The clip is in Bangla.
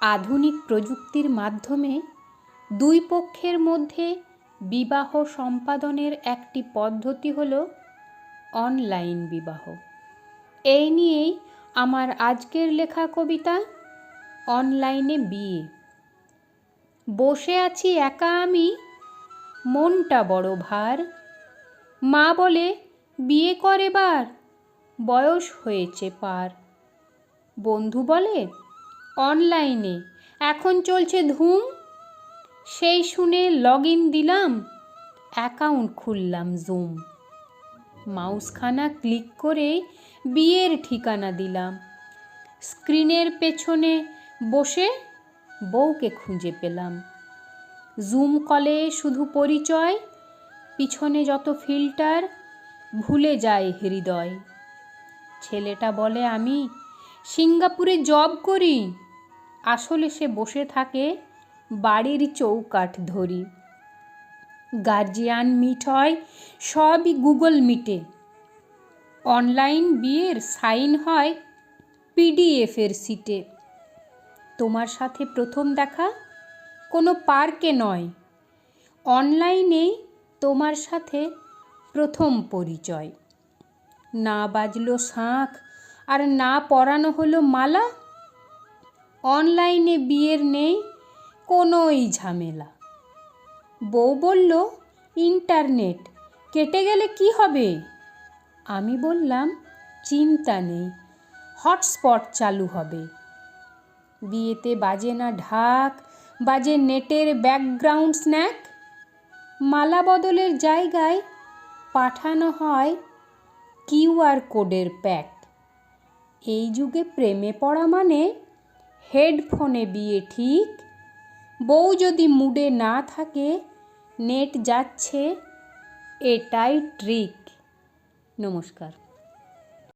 আধুনিক প্রযুক্তির মাধ্যমে দুই পক্ষের মধ্যে বিবাহ সম্পাদনের একটি পদ্ধতি হল অনলাইন বিবাহ। এই নিয়েই আমার আজকের লেখা কবিতা অনলাইনে বিয়ে। বসে আছি একা আমি, মনটা বড় ভার। মা বলে, বিয়ে কর এবার, বয়স হয়েছে পার। বন্ধু বলে অনলাইনে। এখন চলছে ধুম। সেই শুনে লগ ইন দিলাম, অ্যাকাউন্ট খুললাম জুম। মাউসখানা ক্লিক করে বিয়ের ঠিকানা দিলাম। স্ক্রিনের পেছনে বসে বউকে খুঁজে পেলাম। জুম কলে শুধু পরিচয়, পিছনে যত ফিল্টার, ভুলে যায় হৃদয়। ছেলেটা বলে, আমি সিঙ্গাপুরে জব করি। আসলে সে বসে থাকে বাড়ির চৌকাঠ ধরি। গার্জিয়ান মিট হয়, সবই গুগল মিটে অনলাইন বিয়ের সাইন হয় পিডিএফের সিটে তোমার সাথে প্রথম দেখা কোনো পার্কে নয়। অনলাইনেই তোমার সাথে প্রথম পরিচয়। না বাজলো শাঁখ আর না পরানো হলো মালা অনলাইনে বিয়ের নেই, কোনোই ঝামেলা। বউ বলল, ইন্টারনেট, কেটে গেলে কি হবে? আমি বললাম, চিন্তা নেই, হটস্পট চালু হবে। বিয়েতে বাজে না ঢাক, বাজে নেটের ব্যাকগ্রাউন্ড স্ন্যাক। মালা বদলের জায়গায় পাঠানো হয় কিউআর কোডের প্যাক। এই যুগে প্রেমে পড়া মানে হেডফোনে বিয়ে ঠিক? বউ যদি মুডে না থাকে নেট যাচ্ছে এটাই ট্রিক। নমস্কার।